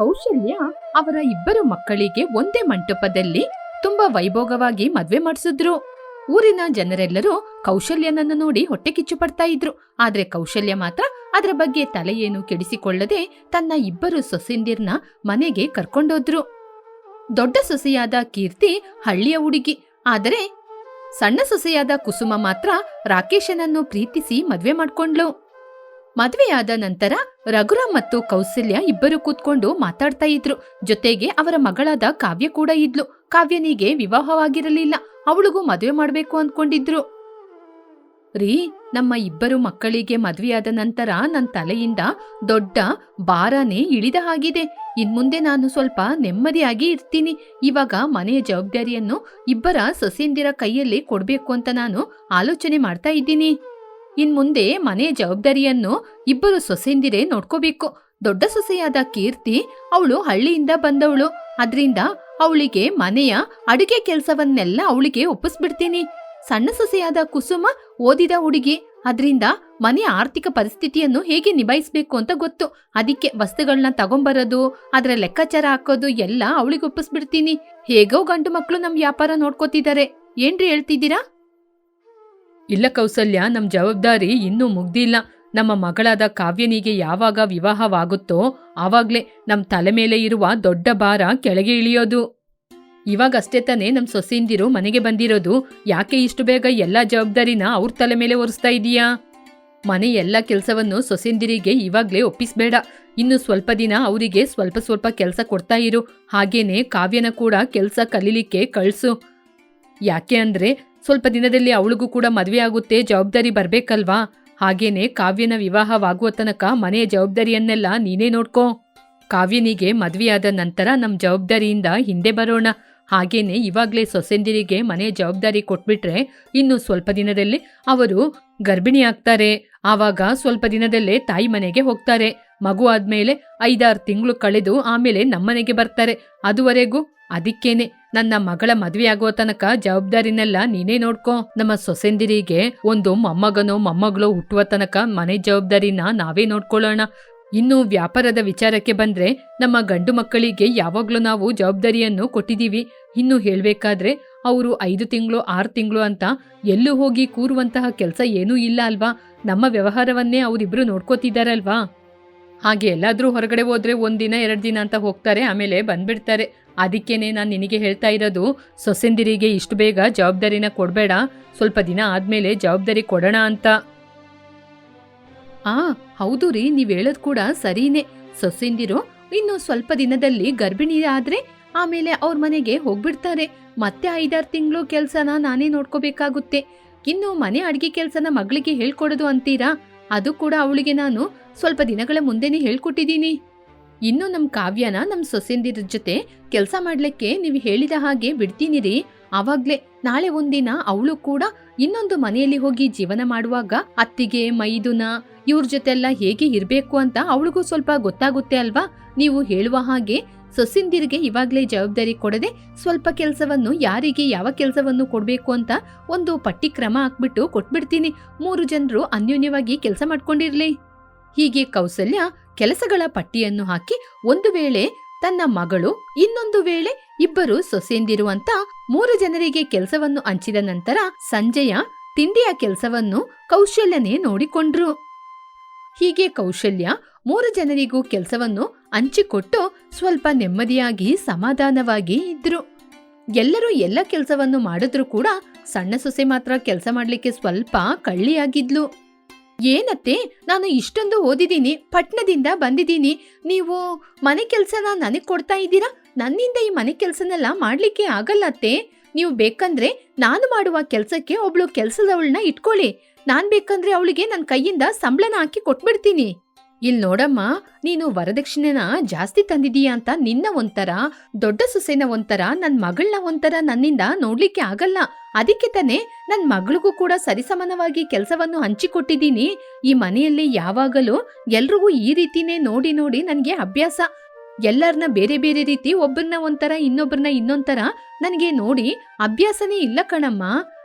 ಕೌಶಲ್ಯ ಅವರ ಇಬ್ಬರು ಮಕ್ಕಳಿಗೆ ಒಂದೇ ಮಂಟಪದಲ್ಲಿ ತುಂಬಾ ವೈಭೋಗವಾಗಿ ಮದ್ವೆ ಮಾಡಿಸಿದ್ರು. ಊರಿನ ಜನರೆಲ್ಲರೂ ಕೌಶಲ್ಯನನ್ನು ನೋಡಿ ಹೊಟ್ಟೆ ಕಿಚ್ಚು ಪಡ್ತಾ ಇದ್ರು. ಆದ್ರೆ ಕೌಶಲ್ಯ ಮಾತ್ರ ಅದರ ಬಗ್ಗೆ ತಲೆಯೇನು ಕೆಡಿಸಿಕೊಳ್ಳದೆ ತನ್ನ ಇಬ್ಬರು ಸೊಸೆಂದಿರ್ನ ಮನೆಗೆ ಕರ್ಕೊಂಡೋದ್ರು. ದೊಡ್ಡ ಸೊಸೆಯಾದ ಕೀರ್ತಿ ಹಳ್ಳಿಯ ಹುಡುಗಿ. ಆದರೆ ಸಣ್ಣ ಸೊಸೆಯಾದ ಕುಸುಮ ಮಾತ್ರ ರಾಕೇಶನನ್ನು ಪ್ರೀತಿಸಿ ಮದ್ವೆ ಮಾಡ್ಕೊಂಡ್ಲು ಮದ್ವೆಯಾದ ನಂತರ ರಘುರಾಮ್ ಮತ್ತು ಕೌಸಲ್ಯ ಇಬ್ಬರು ಕೂತ್ಕೊಂಡು ಮಾತಾಡ್ತಾ ಇದ್ರು. ಜೊತೆಗೆ ಅವರ ಮಗಳಾದ ಕಾವ್ಯ ಕೂಡ ಇದ್ಲು. ಕಾವ್ಯನಿಗೆ ವಿವಾಹವಾಗಿರಲಿಲ್ಲ. ಅವಳಿಗೂ ಮದುವೆ ಮಾಡ್ಬೇಕು ಅಂದ್ಕೊಂಡಿದ್ರು ರೀ, ನಮ್ಮ ಇಬ್ಬರು ಮಕ್ಕಳಿಗೆ ಮದುವೆಯಾದ ನಂತರ ನನ್ನ ತಲೆಯಿಂದ ದೊಡ್ಡ ಭಾರನೇ ಇಳಿದ ಹಾಗಿದೆ. ಇನ್ಮುಂದೆ ನಾನು ಸ್ವಲ್ಪ ನೆಮ್ಮದಿಯಾಗಿ ಇರ್ತೀನಿ. ಇವಾಗ ಮನೆಯ ಜವಾಬ್ದಾರಿಯನ್ನು ಇಬ್ಬರ ಸೊಸೆಯಂದಿರ ಕೈಯಲ್ಲಿ ಕೊಡಬೇಕು ಅಂತ ನಾನು ಆಲೋಚನೆ ಮಾಡ್ತಾ ಇದ್ದೀನಿ. ಇನ್ಮುಂದೆ ಮನೆ ಜವಾಬ್ದಾರಿಯನ್ನು ಇಬ್ಬರು ಸೊಸೆಯಂದಿರೇ ನೋಡ್ಕೋಬೇಕು. ದೊಡ್ಡ ಸೊಸೆಯಾದ ಕೀರ್ತಿ ಅವಳು ಹಳ್ಳಿಯಿಂದ ಬಂದವಳು. ಅದ್ರಿಂದ ಅವಳಿಗೆ ಮನೆಯ ಅಡುಗೆ ಕೆಲಸವನ್ನೆಲ್ಲ ಅವಳಿಗೆ ಒಪ್ಪಿಸ್ಬಿಡ್ತೀನಿ. ಸಣ್ಣ ಸೊಸೆಯಾದ ಕುಸುಮ ಓದಿದ ಹುಡುಗಿ. ಅದ್ರಿಂದ ಮನೆಯ ಆರ್ಥಿಕ ಪರಿಸ್ಥಿತಿಯನ್ನು ಹೇಗೆ ನಿಭಾಯಿಸಬೇಕು ಅಂತ ಗೊತ್ತು. ಅದಕ್ಕೆ ವಸ್ತುಗಳನ್ನ ತಗೊಂಬರೋದು, ಅದರ ಲೆಕ್ಕಾಚಾರ ಹಾಕೋದು ಎಲ್ಲ ಅವಳಿಗೆ ಒಪ್ಪಿಸ್ಬಿಡ್ತೀನಿ. ಹೇಗೋ ಗಂಡು ಮಕ್ಕಳು ನಮ್ ವ್ಯಾಪಾರ ನೋಡ್ಕೋತಿದ್ದಾರೆ. ಏನ್ರಿ ಹೇಳ್ತಿದ್ದೀರಾ? ಇಲ್ಲ ಕೌಸಲ್ಯ ನಮ್ಮ ಜವಾಬ್ದಾರಿ ಇನ್ನೂ ಮುಗ್ದಿಲ್ಲ. ನಮ್ಮ ಮಗಳಾದ ಕಾವ್ಯನಿಗೆ ಯಾವಾಗ ವಿವಾಹವಾಗುತ್ತೋ ಆವಾಗ್ಲೇ ನಮ್ಮ ತಲೆ ಮೇಲೆ ಇರುವ ದೊಡ್ಡ ಭಾರ ಕೆಳಗೆ ಇಳಿಯೋದು. ಇವಾಗಷ್ಟೇ ತಾನೇ ನಮ್ಮ ಸೊಸೆಂದಿರು ಮನೆಗೆ ಬಂದಿರೋದು. ಯಾಕೆ ಇಷ್ಟು ಬೇಗ ಎಲ್ಲ ಜವಾಬ್ದಾರಿನ ಅವ್ರ ತಲೆ ಮೇಲೆ ಒರೆಸ್ತಾ ಇದೀಯಾ? ಮನೆ ಎಲ್ಲ ಕೆಲಸವನ್ನು ಸೊಸೆಂದಿರಿಗೆ ಇವಾಗ್ಲೇ ಒಪ್ಪಿಸ್ಬೇಡ. ಇನ್ನು ಸ್ವಲ್ಪ ದಿನ ಅವರಿಗೆ ಸ್ವಲ್ಪ ಸ್ವಲ್ಪ ಕೆಲಸ ಕೊಡ್ತಾ ಇರು. ಹಾಗೇನೆ ಕಾವ್ಯನ ಕೂಡ ಕೆಲಸ ಕಲೀಲಿಕ್ಕೆ ಕಳ್ಸು. ಯಾಕೆ ಅಂದ್ರೆ ಸ್ವಲ್ಪ ದಿನದಲ್ಲಿ ಅವಳಿಗೂ ಕೂಡ ಮದುವೆ ಆಗುತ್ತೆ ಜವಾಬ್ದಾರಿ ಬರ್ಬೇಕಲ್ವಾ? ಹಾಗೇನೆ ಕಾವ್ಯನ ವಿವಾಹವಾಗುವ ತನಕ ಮನೆಯ ಜವಾಬ್ದಾರಿಯನ್ನೆಲ್ಲ ನೀನೇ ನೋಡ್ಕೋ. ಕಾವ್ಯನಿಗೆ ಮದುವೆಯಾದ ನಂತರ ನಮ್ಮ ಜವಾಬ್ದಾರಿಯಿಂದ ಹಿಂದೆ ಬರೋಣ. ಹಾಗೇನೆ ಇವಾಗ್ಲೇ ಸೊಸೆಂದಿರಿಗೆ ಮನೆ ಜವಾಬ್ದಾರಿ ಕೊಟ್ಬಿಟ್ರೆ ಇನ್ನು ಸ್ವಲ್ಪ ದಿನದಲ್ಲಿ ಅವರು ಗರ್ಭಿಣಿ ಆಗ್ತಾರೆ. ಆವಾಗ ಸ್ವಲ್ಪ ದಿನದಲ್ಲೇ ತಾಯಿ ಮನೆಗೆ ಹೋಗ್ತಾರೆ. ಮಗು ಆದ್ಮೇಲೆ ಐದಾರು ತಿಂಗಳು ಕಳೆದು ಆಮೇಲೆ ನಮ್ಮನೆಗೆ ಬರ್ತಾರೆ. ಅದುವರೆಗೂ ಅದಕ್ಕೇನೆ ನನ್ನ ಮಗಳ ಮದ್ವೆ ಆಗೋ ತನಕ ಜವಾಬ್ದಾರಿನೆಲ್ಲ ನೀನೇ ನೋಡ್ಕೋ. ನಮ್ಮ ಸೊಸೆಂದಿರಿಗೆ ಒಂದು ಮೊಮ್ಮಗನೋ ಮೊಮ್ಮಗಳು ಹುಟ್ಟುವ ತನಕ ಮನೆ ಜವಾಬ್ದಾರಿನ ನಾವೇ ನೋಡ್ಕೊಳ್ಳೋಣ. ಇನ್ನು ವ್ಯಾಪಾರದ ವಿಚಾರಕ್ಕೆ ಬಂದ್ರೆ ನಮ್ಮ ಗಂಡು ಮಕ್ಕಳಿಗೆ ಯಾವಾಗ್ಲೂ ನಾವು ಜವಾಬ್ದಾರಿಯನ್ನು ಕೊಟ್ಟಿದ್ದೀವಿ. ಇನ್ನು ಹೇಳಬೇಕಾದ್ರೆ ಅವರು ಐದು ತಿಂಗಳು, ಆರು ತಿಂಗಳು ಅಂತ ಎಲ್ಲೂ ಹೋಗಿ ಕೂರುವಂತಹ ಕೆಲಸ ಏನೂ ಇಲ್ಲ ಅಲ್ವಾ? ನಮ್ಮ ವ್ಯವಹಾರವನ್ನೇ ಅವರಿಬ್ರು ನೋಡ್ಕೋತಿದ್ದಾರಲ್ವಾ? ಹಾಗೆ ಎಲ್ಲಾದರೂ ಹೊರಗಡೆ ಹೋದ್ರೆ ಒಂದಿನ, ಎರಡು ದಿನ ಅಂತ ಹೋಗ್ತಾರೆ, ಆಮೇಲೆ ಬಂದ್ಬಿಡ್ತಾರೆ. ಅದಕ್ಕೇನೆ ನಾನು ನಿನಗೆ ಹೇಳ್ತಾ ಇರೋದು, ಸೊಸೆಂದಿರಿಗೆ ಇಷ್ಟು ಬೇಗ ಜವಾಬ್ದಾರಿನ ಕೊಡಬೇಡ, ಸ್ವಲ್ಪ ದಿನ ಆದ್ಮೇಲೆ ಜವಾಬ್ದಾರಿ ಕೊಡೋಣ ಅಂತ. ಆ, ಹೌದು ರೀ, ನೀವ್ ಹೇಳೋದ್ ಕೂಡ ಸರಿನೇ. ಸೊಸೆಂದಿರು ಇನ್ನು ಸ್ವಲ್ಪ ದಿನದಲ್ಲಿ ಗರ್ಭಿಣಿ ಆದ್ರೆ ಆಮೇಲೆ ಅವ್ರ ಮನೆಗೆ ಹೋಗ್ಬಿಡ್ತಾರೆ. ಮತ್ತೆ ಐದಾರು ತಿಂಗಳು ಕೆಲ್ಸನ ನಾನೇ ನೋಡ್ಕೋಬೇಕಾಗುತ್ತೆ. ಇನ್ನು ಮನೆ ಅಡ್ಗೆ ಕೆಲ್ಸನ ಮಗಳಿಗೆ ಹೇಳ್ಕೊಡೋದು ಅಂತೀರಾ? ಅದು ಕೂಡ ಅವಳಿಗೆ ನಾನು ಸ್ವಲ್ಪ ದಿನಗಳ ಮುಂದೆನೇ ಹೇಳ್ಕೊಟ್ಟಿದ್ದೀನಿ. ಇನ್ನು ನಮ್ಮ ಕಾವ್ಯನ ನಮ್ಮ ಸೊಸೆಂದಿರ ಜೊತೆ ಕೆಲಸ ಮಾಡ್ಲಿಕ್ಕೆ ನೀವು ಹೇಳಿದ ಹಾಗೆ ಬಿಡ್ತೀನಿ ರೀ ಆವಾಗ್ಲೇ ನಾಳೆ ಒಂದಿನ ಅವಳು ಕೂಡ ಇನ್ನೊಂದು ಮನೆಯಲ್ಲಿ ಹೋಗಿ ಜೀವನ ಮಾಡುವಾಗ ಅತ್ತಿಗೆ, ಮೈದುನ ಇವ್ರ ಜೊತೆ ಎಲ್ಲ ಹೇಗೆ ಇರ್ಬೇಕು ಅಂತ ಅವಳಿಗೂ ಸ್ವಲ್ಪ ಗೊತ್ತಾಗುತ್ತೆ ಅಲ್ವಾ? ನೀವು ಹೇಳುವ ಹಾಗೆ ಸೊಸಿಂದಿರಿಗೆ ಇವಾಗ್ಲೇ ಜವಾಬ್ದಾರಿ ಕೊಡದೆ ಸ್ವಲ್ಪ ಕೆಲಸವನ್ನು ಯಾರಿಗೆ ಯಾವ ಕೆಲಸವನ್ನು ಕೊಡಬೇಕು ಅಂತ ಒಂದು ಪಟ್ಟಿ ಕ್ರಮ ಹಾಕ್ಬಿಟ್ಟು ಕೊಟ್ಬಿಡ್ತೀನಿ. ಮೂರು ಜನರು ಅನ್ಯೋನ್ಯವಾಗಿ ಕೆಲಸ ಮಾಡ್ಕೊಂಡಿರ್ಲಿ. ಹೀಗೆ ಕೌಸಲ್ಯ ಕೆಲಸಗಳ ಪಟ್ಟಿಯನ್ನು ಹಾಕಿ ಒಂದು ವೇಳೆ ತನ್ನ ಮಗಳು, ಇನ್ನೊಂದು ವೇಳೆ ಇಬ್ಬರು ಸೊಸೆಯಿಂದಿರುವಂತ ಮೂರು ಜನರಿಗೆ ಕೆಲಸವನ್ನು ಹಂಚಿದ ನಂತರ ಸಂಜೆಯ ತಿಂಡಿಯ ಕೆಲಸವನ್ನು ಕೌಶಲ್ಯನೇ ನೋಡಿಕೊಂಡ್ರು. ಹೀಗೆ ಕೌಶಲ್ಯ ಮೂರು ಜನರಿಗೂ ಕೆಲಸವನ್ನು ಹಂಚಿಕೊಟ್ಟು ಸ್ವಲ್ಪ ನೆಮ್ಮದಿಯಾಗಿ ಸಮಾಧಾನವಾಗಿ ಇದ್ರು. ಎಲ್ಲರೂ ಎಲ್ಲ ಕೆಲಸವನ್ನು ಮಾಡಿದ್ರು ಕೂಡ ಸಣ್ಣ ಸೊಸೆ ಮಾತ್ರ ಕೆಲಸ ಮಾಡಲಿಕ್ಕೆ ಸ್ವಲ್ಪ ಕಳ್ಳಿಯಾಗಿದ್ಲು. ಏನತ್ತೆ? ನಾನು ಇಷ್ಟೊಂದು ಓದಿದ್ದೀನಿ ಪಟ್ಟಣದಿಂದ ಬಂದಿದ್ದೀನಿ. ನೀವು ಮನೆ ಕೆಲಸನ ನನಗೆ ಕೊಡ್ತಾ ಇದ್ದೀರಾ? ನನ್ನಿಂದ ಈ ಮನೆ ಕೆಲಸನೆಲ್ಲ ಮಾಡ್ಲಿಕ್ಕೆ ಆಗಲ್ಲತ್ತೆ. ನೀವು ಬೇಕಂದ್ರೆ ನಾನು ಮಾಡುವ ಕೆಲಸಕ್ಕೆ ಒಬ್ಳು ಕೆಲಸದವಳನ್ನ ಇಟ್ಕೊಳ್ಳಿ. ನಾನು ಬೇಕಂದ್ರೆ ಅವಳಿಗೆ ನನ್ನ ಕೈಯಿಂದ ಸಂಬಳನ ಹಾಕಿ ಕೊಟ್ಬಿಡ್ತೀನಿ. ಇಲ್ ನೋಡಮ್ಮ, ನೀನು ವರದಕ್ಷಿಣೆನ ಜಾಸ್ತಿ ತಂದಿದೀಯಾ ಅಂತ ನಿನ್ನ ಒಂಥರ, ದೊಡ್ಡ ಸೊಸೆನ ಒಂಥರ, ನನ್ ಮಗಳನ್ನ ಒಂಥರ ನನ್ನಿಂದ ನೋಡ್ಲಿಕ್ಕೆ ಆಗಲ್ಲ. ಅದಕ್ಕೆ ತಾನೇ ನನ್ ಮಗಳಿಗೂ ಕೂಡ ಸರಿಸಮಾನವಾಗಿ ಕೆಲಸವನ್ನು ಹಂಚಿಕೊಟ್ಟಿದ್ದೀನಿ. ಈ ಮನೆಯಲ್ಲಿ ಯಾವಾಗಲೂ ಎಲ್ರಿಗೂ ಈ ರೀತಿನೇ ನೋಡಿ ನೋಡಿ ನನಗೆ ಅಭ್ಯಾಸ. ಎಲ್ಲರನ್ನ ಬೇರೆ ಬೇರೆ ರೀತಿ ಒಬ್ಬರನ್ನ ಒಂಥರ ಇನ್ನೊಬ್ಬರನ್ನ ಇನ್ನೊಂಥರ ನನಗೆ ನೋಡಿ ಅಭ್ಯಾಸನೇ ಇಲ್ಲ ಕಣಮ್ಮ.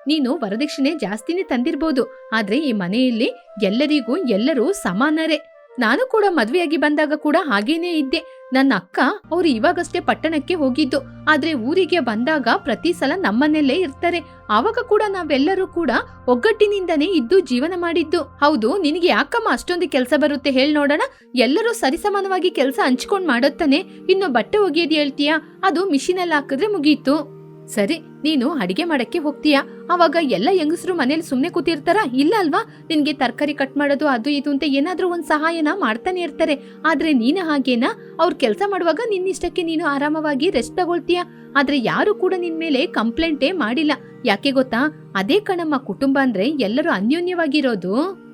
ನೀನು ವರದಕ್ಷಿಣೆ ಜಾಸ್ತಿನೇ ತಂದಿರ್ಬೋದು. ಆದ್ರೆ ಈ ಮನೆಯಲ್ಲಿ ಎಲ್ಲರಿಗೂ ಎಲ್ಲರೂ ಸಮಾನರೇ. ನಾನು ಕೂಡ ಮದ್ವೆಯಾಗಿ ಬಂದಾಗ ಕೂಡ ಹಾಗೇನೇ ಇದ್ದೆ. ನನ್ನ ಅಕ್ಕ, ಅವ್ರು ಇವಾಗಷ್ಟೇ ಪಟ್ಟಣಕ್ಕೆ ಹೋಗಿದ್ದು. ಆದ್ರೆ ಊರಿಗೆ ಬಂದಾಗ ಪ್ರತಿ ಸಲ ನಮ್ಮನೆಲ್ಲೇ ಇರ್ತಾರೆ. ಆವಾಗ ಕೂಡ ನಾವೆಲ್ಲರೂ ಕೂಡ ಒಗ್ಗಟ್ಟಿನಿಂದನೇ ಇದ್ದು ಜೀವನ ಮಾಡಿದ್ದು. ಹೌದು, ನಿನಗೆ ಯಾಕಮ್ಮ ಅಷ್ಟೊಂದು ಕೆಲಸ ಬರುತ್ತೆ ಹೇಳಿ ನೋಡೋಣ? ಎಲ್ಲರೂ ಸರಿಸಮಾನವಾಗಿ ಕೆಲಸ ಹಂಚ್ಕೊಂಡ್ ಮಾಡುತ್ತಾನೆ ಇನ್ನು ಬಟ್ಟೆ ಒಗೆಯೋದು ಹೇಳ್ತೀಯಾ? ಅದು ಮಿಷಿನಲ್ಲಿ ಹಾಕಿದ್ರೆ ಮುಗೀತು. ಸರಿ, ನೀನು ಅಡಿಗೆ ಮಾಡಕ್ಕೆ ಹೋಗ್ತೀಯಾ? ಅವಾಗ ಎಲ್ಲ ಹೆಂಗಸರು ಮನೇಲಿ ಸುಮ್ಮನೆ ಕೂತಿರ್ತಾರ? ಇಲ್ಲ ಅಲ್ವಾ? ನಿನ್ಗೆ ತರಕಾರಿ ಕಟ್ ಮಾಡೋದು, ಅದು ಇದು ಅಂತ ಏನಾದ್ರೂ ಒಂದು ಸಹಾಯನ ಮಾಡ್ತಾನೆ ಇರ್ತಾರೆ. ಆದ್ರೆ ನೀನು ಹಾಗೇನಾ? ಅವ್ರು ಕೆಲಸ ಮಾಡುವಾಗ ನಿನ್ನಿಷ್ಟಕ್ಕೆ ನೀನು ಆರಾಮವಾಗಿ ರೆಸ್ಟ್ ತಗೊಳ್ತೀಯ? ಆದ್ರೆ ಯಾರು ಕೂಡ ನಿನ್ ಮೇಲೆ ಕಂಪ್ಲೇಂಟೇ ಮಾಡಿಲ್ಲ. ಯಾಕೆ ಗೊತ್ತಾ? ಅದೇ ಕಣಮ್ಮ, ಕುಟುಂಬ ಅಂದ್ರೆ ಎಲ್ಲರೂ ಅನ್ಯೋನ್ಯವಾಗಿರೋದು.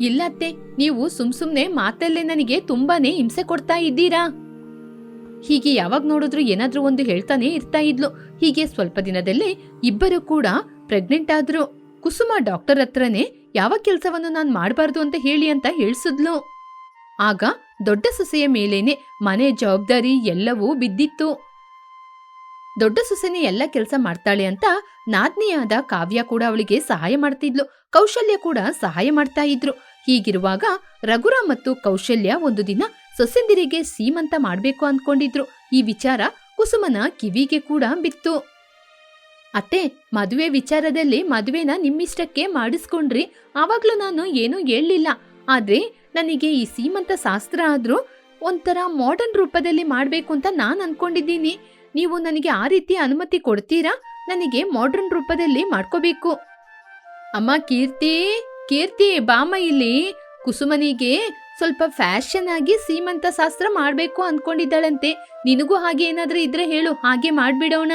ಇಲ್ಲತ್ತೆ ನೀವು ಸುಮ್ ಸುಮ್ನೆ ಮಾತಲ್ಲೇ ನನಗೆ ತುಂಬಾನೇ ಹಿಂಸೆ ಕೊಡ್ತಾ ಇದ್ದೀರಾ? ಹೀಗೆ ಯಾವಾಗ ನೋಡಿದ್ರು ಏನಾದರೂ ಒಂದು ಹೇಳ್ತಾನೆ ಇರ್ತಾ ಇದ್ಲು. ಹೀಗೆ ಸ್ವಲ್ಪ ದಿನದಲ್ಲೇ ಇಬ್ಬರು ಕೂಡ ಪ್ರೆಗ್ನೆಂಟ್ ಆದ್ರು. ಕುಸುಮ ಡಾಕ್ಟರ್ ಹತ್ರನೇ ಯಾವ ಕೆಲಸವನ್ನು ನಾನು ಮಾಡಬಾರ್ದು ಅಂತ ಹೇಳಿ ಅಂತ ಹೇಳಿಸಿದ್ಲು. ಆಗ ದೊಡ್ಡ ಸೊಸೆಯ ಮೇಲೇನೆ ಮನೆ ಜವಾಬ್ದಾರಿ ಎಲ್ಲವೂ ಬಿದ್ದಿತ್ತು. ದೊಡ್ಡ ಸೊಸೆನೆ ಎಲ್ಲ ಕೆಲಸ ಮಾಡ್ತಾಳೆ ಅಂತ ನಾದ್ನಿಯಾದ ಕಾವ್ಯ ಕೂಡ ಅವಳಿಗೆ ಸಹಾಯ ಮಾಡ್ತಿದ್ಲು. ಕೌಶಲ್ಯ ಕೂಡ ಸಹಾಯ ಮಾಡ್ತಾ ಇದ್ರು. ಹೀಗಿರುವಾಗ ರಘುರಾಮ್ ಮತ್ತು ಕೌಶಲ್ಯ ಒಂದು ದಿನ ಸೊಸೆಂದಿರಿಗೆ ಸೀಮಂತ ಮಾಡ್ಬೇಕು ಅನ್ಕೊಂಡಿದ್ರು ಈ ವಿಚಾರ ಕುಸುಮನ ಕಿವಿಗೆ ಕೂಡ ಬಿತ್ತು. ಅತ್ತೆ, ಮದುವೆ ವಿಚಾರದಲ್ಲಿ ಮದುವೆನ ನಿಮ್ಮಿಷ್ಟಕ್ಕೆ ಮಾಡಿಸ್ಕೊಂಡ್ರಿ. ಆವಾಗ್ಲೂ ನಾನು ಏನೂ ಹೇಳಲಿಲ್ಲ. ಆದ್ರೆ ನನಗೆ ಈ ಸೀಮಂತ ಶಾಸ್ತ್ರ ಆದ್ರೂ ಒಂಥರ ಮಾಡರ್ನ್ ರೂಪದಲ್ಲಿ ಮಾಡಬೇಕು ಅಂತ ನಾನು ಅನ್ಕೊಂಡಿದ್ದೀನಿ. ನೀವು ನನಗೆ ಆ ರೀತಿ ಅನುಮತಿ ಕೊಡ್ತೀರಾ? ನನಗೆ ಮಾಡರ್ನ್ ರೂಪದಲ್ಲಿ ಮಾಡ್ಕೋಬೇಕು. ಅಮ್ಮ ಕೀರ್ತಿ ಕೀರ್ತಿ ಬಾಮ ಇಲ್ಲಿ. ಕುಸುಮನಿಗೆ ಸ್ವಲ್ಪ ಫ್ಯಾಷನ್ ಆಗಿ ಸೀಮಂತ ಶಾಸ್ತ್ರ ಮಾಡ್ಬೇಕು ಅಂದ್ಕೊಂಡಿದ್ದಾಳಂತೆ ನಿನಗೂ ಹಾಗೆ ಏನಾದರೂ ಇದ್ರೆ ಹೇಳು, ಹಾಗೆ ಮಾಡ್ಬಿಡೋಣ.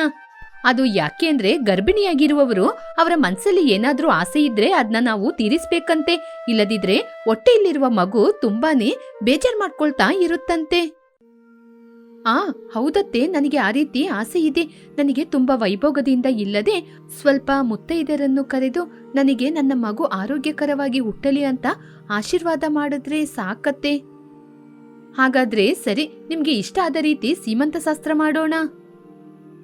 ಅದು ಯಾಕೆ ಅಂದ್ರೆ ಗರ್ಭಿಣಿಯಾಗಿರುವವರು ಅವರ ಮನಸ್ಸಲ್ಲಿ ಏನಾದರೂ ಆಸೆ ಇದ್ರೆ ಅದನ್ನ ನಾವು ತೀರಿಸ್ಬೇಕಂತೆ. ಇಲ್ಲದಿದ್ರೆ ಹೊಟ್ಟೆಯಲ್ಲಿರುವ ಮಗು ತುಂಬಾನೇ ಬೇಜಾರ್ ಮಾಡ್ಕೊಳ್ತಾ ಇರುತ್ತಂತೆ. ಆ, ಹೌದತ್ತೆ, ನನಗೆ ಆ ರೀತಿ ಆಸೆ ಇದೆ. ನನಗೆ ತುಂಬಾ ವೈಭೋಗದಿಂದ ಇಲ್ಲದೆ ಸ್ವಲ್ಪ ಮುತ್ತೈದೆಯರನ್ನು ಕರೆದು ನನಗೆ ನನ್ನ ಮಗು ಆರೋಗ್ಯಕರವಾಗಿ ಹುಟ್ಟಲಿ ಅಂತ ಆಶೀರ್ವಾದ ಮಾಡಿದ್ರೆ ಸಾಕತ್ತೆ. ಹಾಗಾದ್ರೆ ಸರಿ, ನಿಮ್ಗೆ ಇಷ್ಟ ಆದ ರೀತಿ ಸೀಮಂತ ಶಾಸ್ತ್ರ ಮಾಡೋಣ.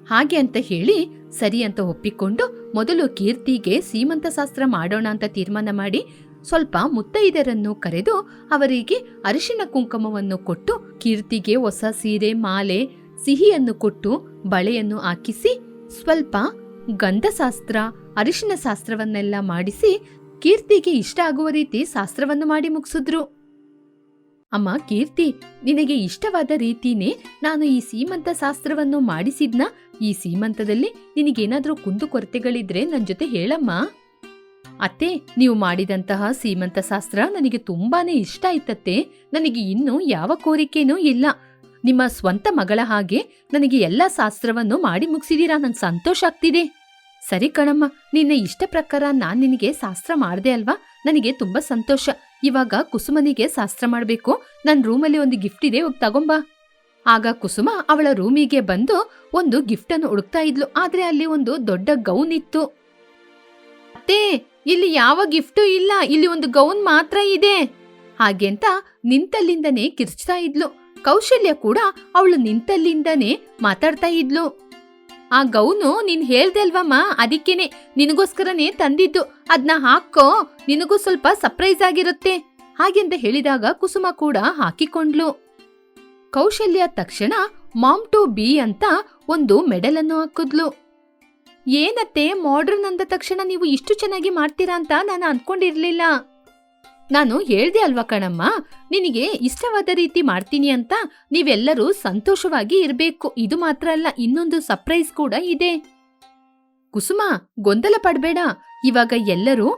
ಹಾಗೆ ಅಂತ ಹೇಳಿ ಸರಿ ಅಂತ ಒಪ್ಪಿಕೊಂಡು ಮೊದಲು ಕೀರ್ತಿಗೆ ಸೀಮಂತ ಶಾಸ್ತ್ರ ಮಾಡೋಣ ಅಂತ ತೀರ್ಮಾನ ಮಾಡಿ ಸ್ವಲ್ಪ ಮುತ್ತೈದರನ್ನು ಕರೆದು ಅವರಿಗೆ ಅರಿಶಿನ ಕುಂಕುಮವನ್ನು ಕೊಟ್ಟು ಕೀರ್ತಿಗೆ ಹೊಸ ಸೀರೆ, ಮಾಲೆ, ಸಿಹಿಯನ್ನು ಕೊಟ್ಟು ಬಳೆಯನ್ನು ಹಾಕಿಸಿ, ಸ್ವಲ್ಪ ಗಂಧಶಾಸ್ತ್ರ, ಅರಿಶಿನ ಶಾಸ್ತ್ರವನ್ನೆಲ್ಲ ಮಾಡಿಸಿ ಕೀರ್ತಿಗೆ ಇಷ್ಟ ಆಗುವ ರೀತಿ ಶಾಸ್ತ್ರವನ್ನು ಮಾಡಿ ಮುಗಿಸಿದ್ರು. ಅಮ್ಮ, ಕೀರ್ತಿ, ನಿನಗೆ ಇಷ್ಟವಾದ ರೀತಿನೇ ನಾನು ಈ ಸೀಮಂತ ಶಾಸ್ತ್ರವನ್ನು ಮಾಡಿಸಿದ್ನ? ಈ ಸೀಮಂತದಲ್ಲಿ ನಿನಗೇನಾದರೂ ಕುಂದು ಕೊರತೆಗಳಿದ್ರೆ ನನ್ನ ಜೊತೆ ಹೇಳಮ್ಮ. ಅತ್ತೆ, ನೀವು ಮಾಡಿದಂತಹ ಸೀಮಂತ ಶಾಸ್ತ್ರ ನನಗೆ ತುಂಬಾನೇ ಇಷ್ಟ ಆಯ್ತತ್ತೆ. ನನಗೆ ಇನ್ನೂ ಯಾವ ಕೋರಿಕೆನೂ ಇಲ್ಲ. ನಿಮ್ಮ ಸ್ವಂತ ಮಗಳ ಹಾಗೆ ನನಗೆ ಎಲ್ಲ ಶಾಸ್ತ್ರವನ್ನು ಮಾಡಿ ಮುಗಿಸಿದೀರಾ? ನನ್ ಸಂತೋಷ ಆಗ್ತಿದೆ. ಸರಿ ಕಣಮ್ಮ, ನಿನ್ನ ಇಷ್ಟ ಪ್ರಕಾರ ನಾನ್ ನಿನಗೆ ಶಾಸ್ತ್ರ ಮಾಡ್ದೆ ಅಲ್ವಾ? ನನಗೆ ತುಂಬಾ ಸಂತೋಷ. ಇವಾಗ ಕುಸುಮನಿಗೆ ಶಾಸ್ತ್ರ ಮಾಡ್ಬೇಕು. ನನ್ ರೂಮಲ್ಲಿ ಒಂದು ಗಿಫ್ಟ್ ಇದೆ, ಹೋಗಿ ತಗೊಂಬಾ. ಆಗ ಕುಸುಮ ಅವಳ ರೂಮಿಗೆ ಬಂದು ಒಂದು ಗಿಫ್ಟ್ ಅನ್ನು ಹುಡುಕ್ತಾ ಇದ್ಲು. ಆದ್ರೆ ಅಲ್ಲಿ ಒಂದು ದೊಡ್ಡ ಗೌನ್ ಇತ್ತು. ಅತ್ತೆ ಇಲ್ಲಿ ಯಾವ ಗಿಫ್ಟು ಇಲ್ಲ, ಇಲ್ಲಿ ಒಂದು ಗೌನ್ ಮಾತ್ರ ಇದೆ ಹಾಗೆಂತ ನಿಂತಲ್ಲಿಂದನೇ ಕಿರ್ಚ್ತಾ ಇದ್ಲು. ಕೌಶಲ್ಯ ಕೂಡ ಅವಳು ನಿಂತಲ್ಲಿಂದನೇ ಮಾತಾಡ್ತಾ ಇದ್ಲು. ಆ ಗೌನು, ನೀನ್ ಹೇಳ್ದೆ ಅಲ್ವಮ್ಮ, ಅದಕ್ಕೇನೆ ನಿನಗೋಸ್ಕರನೇ ತಂದಿದ್ದು. ಅದ್ನ ಹಾಕೋ, ನಿನಗೂ ಸ್ವಲ್ಪ ಸರ್ಪ್ರೈಸ್ ಆಗಿರುತ್ತೆ ಹಾಗೆಂತ ಹೇಳಿದಾಗ ಕುಸುಮ ಕೂಡ ಹಾಕಿಕೊಂಡ್ಲು. ಕೌಶಲ್ಯ ತಕ್ಷಣ, ಮಾಮ್ ಟು ಬಿ ಅಂತ ಒಂದು ಮೆಡಲನ್ನು ಹಾಕಿದ್ಲು. ಏನತ್ತೆ ಮಾಡ್ರನ್ ಅಂದ ತಕ್ಷಣ ನೀವು ಇಷ್ಟು ಚೆನ್ನಾಗಿ ಮಾಡ್ತೀರಾ ಅಂತ ನಾನು ಅನ್ಕೊಂಡಿರ್ಲಿಲ್ಲ. ನಾನು ಹೇಳ್ದೆ ಅಲ್ವಾ ಕಣಮ್ಮ, ನಿನಗೆ ಇಷ್ಟವಾದ ರೀತಿ ಮಾಡ್ತೀನಿ ಅಂತ ನೀವೆಲ್ಲರೂ ಸಂತೋಷವಾಗಿ ಇರಬೇಕು. ಇದು ಮಾತ್ರ ಅಲ್ಲ, ಇನ್ನೊಂದು ಸರ್ಪ್ರೈಸ್ ಕೂಡ ಇದೆ. ಕುಸುಮ, ಗೊಂದಲ ಪಡಬೇಡ. ಇವಾಗ ಎಲ್ಲರೂ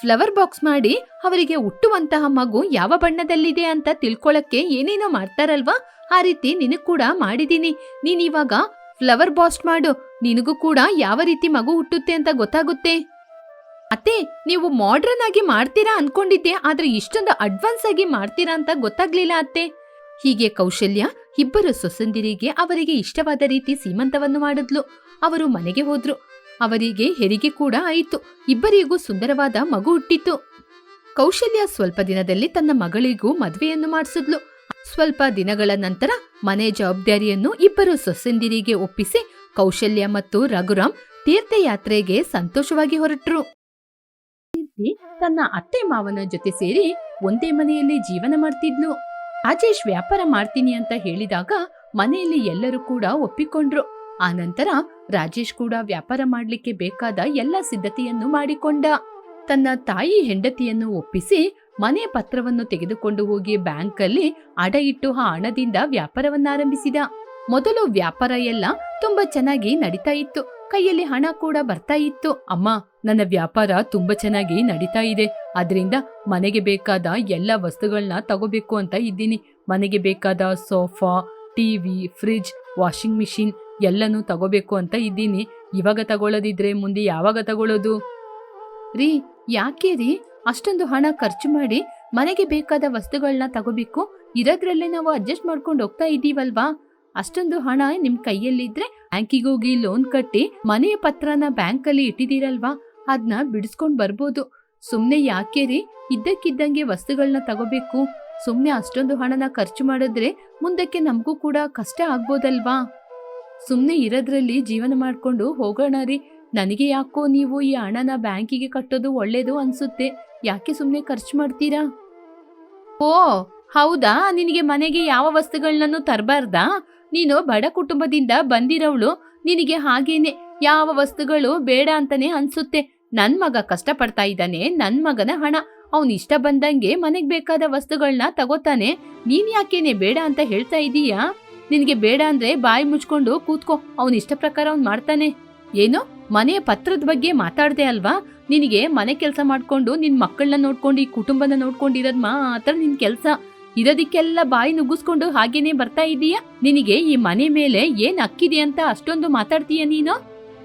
ಫ್ಲವರ್ ಬಾಕ್ಸ್ ಮಾಡಿ ಅವರಿಗೆ ಹುಟ್ಟುವಂತಹ ಮಗು ಯಾವ ಬಣ್ಣದಲ್ಲಿದೆ ಅಂತ ತಿಳ್ಕೊಳಕ್ಕೆ ಏನೇನೋ ಮಾಡ್ತಾರಲ್ವಾ? ಆ ರೀತಿ ನಿನಗ್ ಕೂಡ ಮಾಡಿದ್ದೀನಿ ನೀನಿವಾಗ ಫ್ಲವರ್ ಬಾಸ್ಟ್ ಮಾಡು. ನಿನಗೂ ಕೂಡ ಯಾವ ರೀತಿ ಮಗು ಹುಟ್ಟುತ್ತೆ ಅಂತ ಗೊತ್ತಾಗುತ್ತೆ? ಅತ್ತೆ, ನೀವು ಮಾಡ್ರನ್ ಆಗಿ ಮಾಡ್ತೀರಾ ಅನ್ಕೊಂಡಿದ್ದೆ, ಆದ್ರೆ ಇಷ್ಟೊಂದು ಅಡ್ವಾನ್ಸ್ ಆಗಿ ಮಾಡ್ತೀರಾ ಅಂತ ಗೊತ್ತಾಗ್ಲಿಲ್ಲ ಅತ್ತೆ. ಹೀಗೆ ಕೌಶಲ್ಯ ಇಬ್ಬರು ಸೊಸಂದಿರಿಗೆ ಅವರಿಗೆ ಇಷ್ಟವಾದ ರೀತಿ ಸೀಮಂತವನ್ನು ಮಾಡಿದ್ಲು. ಅವರು ಮನೆಗೆ ಹೋದ್ರು. ಅವರಿಗೆ ಹೆರಿಗೆ ಕೂಡ ಆಯಿತು. ಇಬ್ಬರಿಗೂ ಸುಂದರವಾದ ಮಗು ಹುಟ್ಟಿತು ಕೌಶಲ್ಯ ಸ್ವಲ್ಪ ದಿನದಲ್ಲಿ ತನ್ನ ಮಗಳಿಗೂ ಮದುವೆಯನ್ನು ಮಾಡಿಸಿದ್ಲು. ಸ್ವಲ್ಪ ದಿನಗಳ ನಂತರ ಮನೆ ಜವಾಬ್ದಾರಿಯನ್ನು ಇಬ್ಬರು ಸೊಸೆಂದಿರಿಗೆ ಒಪ್ಪಿಸಿ ಕೌಶಲ್ಯ ಮತ್ತು ರಘುರಾಮ್ ತೀರ್ಥಯಾತ್ರೆಗೆ ಸಂತೋಷವಾಗಿ ಹೊರಟರು. ಕೀರ್ತಿ ತನ್ನ ಅತ್ತೆ ಮಾವನ ಜೊತೆ ಸೇರಿ ಒಂದೇ ಮನೆಯಲ್ಲಿ ಜೀವನ ಮಾಡ್ತಿದ್ಲು. ರಾಜೇಶ್ ವ್ಯಾಪಾರ ಮಾಡ್ತೀನಿ ಅಂತ ಹೇಳಿದಾಗ ಮನೆಯಲ್ಲಿ ಎಲ್ಲರೂ ಕೂಡ ಒಪ್ಪಿಕೊಂಡ್ರು. ಆ ನಂತರ ರಾಜೇಶ್ ಕೂಡ ವ್ಯಾಪಾರ ಮಾಡ್ಲಿಕ್ಕೆ ಬೇಕಾದ ಎಲ್ಲ ಸಿದ್ಧತೆಯನ್ನು ಮಾಡಿಕೊಂಡ. ತನ್ನ ತಾಯಿ ಹೆಂಡತಿಯನ್ನು ಒಪ್ಪಿಸಿ ಮನೆ ಪತ್ರವನ್ನು ತೆಗೆದುಕೊಂಡು ಹೋಗಿ ಬ್ಯಾಂಕಲ್ಲಿ ಅಡ ಇಟ್ಟು ಆ ಹಣದಿಂದ ವ್ಯಾಪಾರವನ್ನಾರಂಭಿಸಿದ. ಮೊದಲು ವ್ಯಾಪಾರ ಎಲ್ಲ ತುಂಬಾ ಚೆನ್ನಾಗಿ ನಡೀತಾ ಇತ್ತು. ಕೈಯಲ್ಲಿ ಹಣ ಕೂಡ ಬರ್ತಾ ಇತ್ತು. ಅಮ್ಮ, ನನ್ನ ವ್ಯಾಪಾರ ತುಂಬಾ ಚೆನ್ನಾಗಿ ನಡೀತಾ ಇದೆ. ಅದರಿಂದ ಮನೆಗೆ ಬೇಕಾದ ಎಲ್ಲ ವಸ್ತುಗಳನ್ನ ತಗೋಬೇಕು ಅಂತ ಇದ್ದೀನಿ. ಮನೆಗೆ ಬೇಕಾದ sofa TV fridge washing machine ಎಲ್ಲನೂ ತಗೋಬೇಕು ಅಂತ ಇದ್ದೀನಿ. ಇವಾಗ ತಗೊಳ್ಳೋದಿದ್ರೆ ಮುಂದೆ ಯಾವಾಗ ತಗೊಳ್ಳೋದು? ರೀ, ಯಾಕೆ ರೀ? ಅಷ್ಟೊಂದು ಹಣ ಖರ್ಚು ಮಾಡಿ ಮನೆಗೆ ಬೇಕಾದ ವಸ್ತುಗಳನ್ನ ತಗೋಬೇಕು? ಇರೋದ್ರಲ್ಲೇ ನಾವು ಅಡ್ಜಸ್ಟ್ ಮಾಡ್ಕೊಂಡು ಹೋಗ್ತಾ ಇದ್ದೀವಲ್ವಾ ಅಷ್ಟೊಂದು ಹಣ ನಿಮ್ ಕೈಯಲ್ಲಿದ್ರೆ ಬ್ಯಾಂಕಿಗೆ ಹೋಗಿ ಲೋನ್ ಕಟ್ಟಿ ಮನೆಯ ಪತ್ರನ ಬ್ಯಾಂಕಲ್ಲಿ ಇಟ್ಟಿದ್ದೀರಲ್ವಾ? ಅದನ್ನ ಬಿಡಿಸ್ಕೊಂಡ್ ಬರ್ಬೋದು. ಸುಮ್ನೆ ಯಾಕೆ ರೀ? ಇದ್ದಕ್ಕಿದ್ದಂಗೆ ವಸ್ತುಗಳನ್ನ ತಗೋಬೇಕು. ಸುಮ್ನೆ ಅಷ್ಟೊಂದು ಹಣನ ಖರ್ಚು ಮಾಡಿದ್ರೆ ಮುಂದಕ್ಕೆ ನಮಗೂ ಕೂಡ ಕಷ್ಟ ಆಗ್ಬೋದಲ್ವಾ? ಸುಮ್ನೆ ಇರೋದ್ರಲ್ಲಿ ಜೀವನ ಮಾಡ್ಕೊಂಡು ಹೋಗೋಣ ರೀ. ನನಗೆ ಯಾಕೋ ನೀವು ಈ ಹಣನ ಬ್ಯಾಂಕಿಗೆ ಕಟ್ಟೋದು ಒಳ್ಳೇದು ಅನ್ಸುತ್ತೆ. ಯಾಕೆ ಸುಮ್ನೆ ಖರ್ಚು ಮಾಡ್ತೀರಾ? ಓ, ಹೌದಾ? ನಿನಗೆ ಮನೆಗೆ ಯಾವ ವಸ್ತುಗಳನ್ನೂ ತರಬಾರ್ದಾ? ನೀನು ಬಡ ಕುಟುಂಬದಿಂದ ಬಂದಿರೋವಳು ನಿನಗೆ ಹಾಗೇನೆ ಯಾವ ವಸ್ತುಗಳು ಬೇಡ ಅಂತಾನೆ ಅನ್ಸುತ್ತೆ. ನನ್ ಮಗ ಕಷ್ಟಪಡ್ತಾ ಇದ್ದಾನೆ, ನನ್ ಮಗನ ಹಣ. ಅವನ್ ಇಷ್ಟ ಬಂದಂಗೆ ಮನೆಗ್ ಬೇಕಾದ ವಸ್ತುಗಳನ್ನ ತಗೋತಾನೆ. ನೀನ್ ಯಾಕೇನೆ ಬೇಡ ಅಂತ ಹೇಳ್ತಾ ಇದೀಯಾ? ನಿನಗೆ ಬೇಡ ಅಂದ್ರೆ ಬಾಯಿ ಮುಚ್ಕೊಂಡು ಕೂತ್ಕೋ, ಅವನ್ ಇಷ್ಟ ಪ್ರಕಾರ ಅವ್ನ್ ಮಾಡ್ತಾನೆ. ಏನು? ಮನೆ ಪತ್ರದ ಬಗ್ಗೆ ಮಾತಾಡ್ದೆ ಅಲ್ವಾ? ನಿನಗೆ ಮನೆ ಕೆಲಸ ಮಾಡ್ಕೊಂಡು ನಿನ್ ಮಕ್ಕಳನ್ನ ನೋಡ್ಕೊಂಡು, ಈ ಕುಟುಂಬನ ನೋಡ್ಕೊಂಡಿರೋದ್ ಮಾತ್ರ ನಿನ್ ಕೆಲ್ಸ. ಇರೋದಕ್ಕೆಲ್ಲ ಬಾಯಿ ನುಗ್ಗಿಸ್ಕೊಂಡು ಹಾಗೇನೆ ಬರ್ತಾ ಇದೀಯಾ? ನಿನಗೆ ಈ ಮನೆ ಮೇಲೆ ಏನ್ ಅಕ್ಕಿದೆ ಅಂತ ಅಷ್ಟೊಂದು ಮಾತಾಡ್ತೀಯ ನೀನು?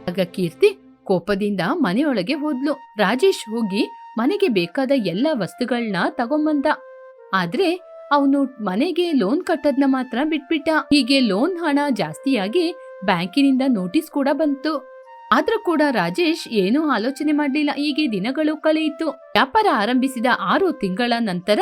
ಆಗ ಕೀರ್ತಿ ಕೋಪದಿಂದ ಮನೆಯೊಳಗೆ ಹೋದ್ಲು. ರಾಜೇಶ್ ಹೋಗಿ ಮನೆಗೆ ಬೇಕಾದ ಎಲ್ಲ ವಸ್ತುಗಳನ್ನ ತಗೊಂಬಂದ. ಆದ್ರೆ ಅವನು ಮನೆಗೆ ಲೋನ್ ಕಟ್ಟೋದ್ನ ಮಾತ್ರ ಬಿಟ್ಬಿಟ್ಟ. ಹೀಗೆ ಲೋನ್ ಹಣ ಜಾಸ್ತಿಯಾಗಿ ಬ್ಯಾಂಕಿನಿಂದ ನೋಟಿಸ್ ಕೂಡ ಬಂತು. ಆದ್ರೂ ಕೂಡ ರಾಜೇಶ್ ಏನೂ ಆಲೋಚನೆ ಮಾಡಲಿಲ್ಲ. ಹೀಗೆ ದಿನಗಳು ಕಳೆಯಿತು. ವ್ಯಾಪಾರ ಆರಂಭಿಸಿದ ಆರು ತಿಂಗಳ ನಂತರ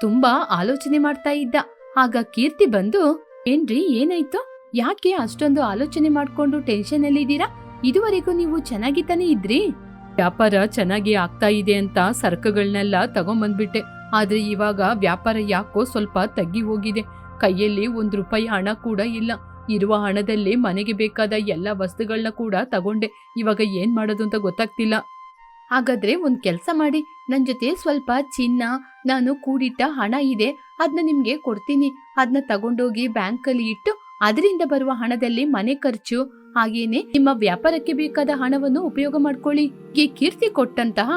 ತುಂಬಾ ಆಲೋಚನೆ ಮಾಡ್ತಾ ಇದ್ದ. ಆಗ ಕೀರ್ತಿ ಬಂದು, ಏನ್ರಿ, ಏನಾಯ್ತು? ಯಾಕೆ ಅಷ್ಟೊಂದು ಆಲೋಚನೆ ಮಾಡ್ಕೊಂಡು ಟೆನ್ಷನ್ ಅಲ್ಲಿ ಇದ್ದೀರಾ? ಇದುವರೆಗೂ ನೀವು ಚೆನ್ನಾಗಿ ತಾನೇ ಇದ್ರಿ? ವ್ಯಾಪಾರ ಚೆನ್ನಾಗಿ ಆಗ್ತಾ ಇದೆ ಅಂತ ಸರಕುಗಳನ್ನೆಲ್ಲ ತಗೊಂಬಂದ್ಬಿಟ್ಟೆ. ಆದ್ರೆ ಇವಾಗ ವ್ಯಾಪಾರ ಯಾಕೋ ಸ್ವಲ್ಪ ತಗ್ಗಿ ಹೋಗಿದೆ. ಕೈಯಲ್ಲಿ ಒಂದ್ ರೂಪಾಯಿ ಹಣ ಕೂಡ ಇಲ್ಲ. ಇರುವ ಹಣದಲ್ಲಿ ಮನೆಗೆ ಬೇಕಾದ ಎಲ್ಲ ವಸ್ತುಗಳನ್ನ ಕೂಡ ತಗೊಂಡೆ. ಇವಾಗ ಏನ್ ಮಾಡೋದು ಅಂತ ಗೊತ್ತಾಗ್ತಿಲ್ಲ. ಹಾಗಾದ್ರೆ ಒಂದ್ ಕೆಲ್ಸ ಮಾಡಿ. ನನ್ ಜೊತೆ ಸ್ವಲ್ಪ ಚಿನ್ನ, ನಾನು ಕೂಡಿಟ್ಟ ಹಣ ಇದೆ ಅದನ್ನ ನಿಮ್ಗೆ ಕೊಡ್ತೀನಿ. ಅದನ್ನ ತಗೊಂಡೋಗಿ ಬ್ಯಾಂಕಲ್ಲಿ ಇಟ್ಟು, ಅದರಿಂದ ಬರುವ ಹಣದಲ್ಲಿ ಮನೆ ಖರ್ಚು, ಹಾಗೇನೆ ನಿಮ್ಮ ವ್ಯಾಪಾರಕ್ಕೆ ಬೇಕಾದ ಹಣವನ್ನು ಉಪಯೋಗ ಮಾಡ್ಕೊಳ್ಳಿ. ಈ ಕೀರ್ತಿ ಕೊಟ್ಟಂತಹ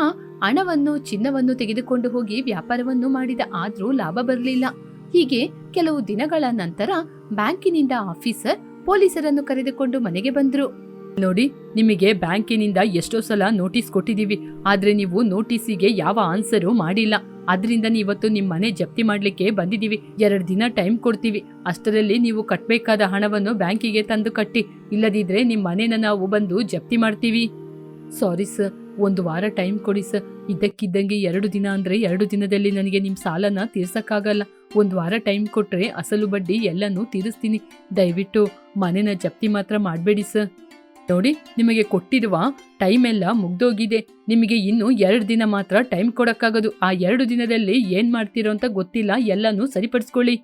ಹಣವನ್ನು, ಚಿನ್ನವನ್ನು ತೆಗೆದುಕೊಂಡು ಹೋಗಿ ವ್ಯಾಪಾರವನ್ನು ಮಾಡಿದ ಆದ್ರೂ ಲಾಭ ಬರಲಿಲ್ಲ. ಹೀಗೆ ಕೆಲವು ದಿನಗಳ ನಂತರ ಬ್ಯಾಂಕಿನಿಂದ ಆಫೀಸರ್, ಪೊಲೀಸರನ್ನು ಕರೆದುಕೊಂಡು ಮನೆಗೆ ಬಂದ್ರು. ನೋಡಿ, ನಿಮಗೆ ಬ್ಯಾಂಕಿನಿಂದ ಎಷ್ಟೋ ಸಲ ನೋಟಿಸ್ ಕೊಟ್ಟಿದ್ದೀವಿ, ಆದ್ರೆ ನೀವು ನೋಟಿಸಿಗೆ ಯಾವ ಆನ್ಸರು ಮಾಡಿಲ್ಲ. ಅದರಿಂದ ನೀವತ್ತು ನಿಮ್ಮ ಮನೆ ಜಪ್ತಿ ಮಾಡ್ಲಿಕ್ಕೆ ಬಂದಿದೀವಿ ಎರಡು ದಿನ ಟೈಮ್ ಕೊಡ್ತೀವಿ. ಅಷ್ಟರಲ್ಲಿ ನೀವು ಕಟ್ಟಬೇಕಾದ ಹಣವನ್ನು ಬ್ಯಾಂಕಿಗೆ ತಂದು ಕಟ್ಟಿ, ಇಲ್ಲದಿದ್ರೆ ನಿಮ್ಮ ಮನೇನ ನಾವು ಬಂದು ಜಪ್ತಿ ಮಾಡ್ತೀವಿ. ಸಾರಿ ಸರ್, ಒಂದು ವಾರ ಟೈಮ್ ಕೊಡಿ ಸರ್. ಇದ್ದಕ್ಕಿದ್ದಂಗೆ ಎರಡು ದಿನ ಅಂದ್ರೆ ಎರಡು ದಿನದಲ್ಲಿ ನನಗೆ ನಿಮ್ಮ ಸಾಲನ ತೀರ್ಸಕ್ಕಾಗಲ್ಲ. ಒಂದು ವಾರ ಟೈಮ್ ಕೊಟ್ರೆ ಅಸಲು ಬಡ್ಡಿ ಎಲ್ಲನೂ ತೀರಿಸ್ತೀನಿ. ದಯವಿಟ್ಟು ಮನೆನ ಜಪ್ತಿ ಮಾತ್ರ ಮಾಡಬೇಡಿ ಸರ್. ನೋಡಿ, ನಿಮಗೆ ಕೊಟ್ಟಿರುವ ಟೈಮ್ ಎಲ್ಲ ಮುಗ್ದೋಗಿದೆ. ನಿಮಗೆ ಇನ್ನು ಎರಡು ದಿನ ಮಾತ್ರ ಟೈಮ್ ಕೊಡಕ್ಕಾಗೋದು. ಆ ಎರಡು ದಿನದಲ್ಲಿ ಏನ್ ಮಾಡ್ತೀರೋ ಅಂತ ಗೊತ್ತಿಲ್ಲ, ಎಲ್ಲನೂ ಸರಿಪಡಿಸ್ಕೊಳ್ಳಿ.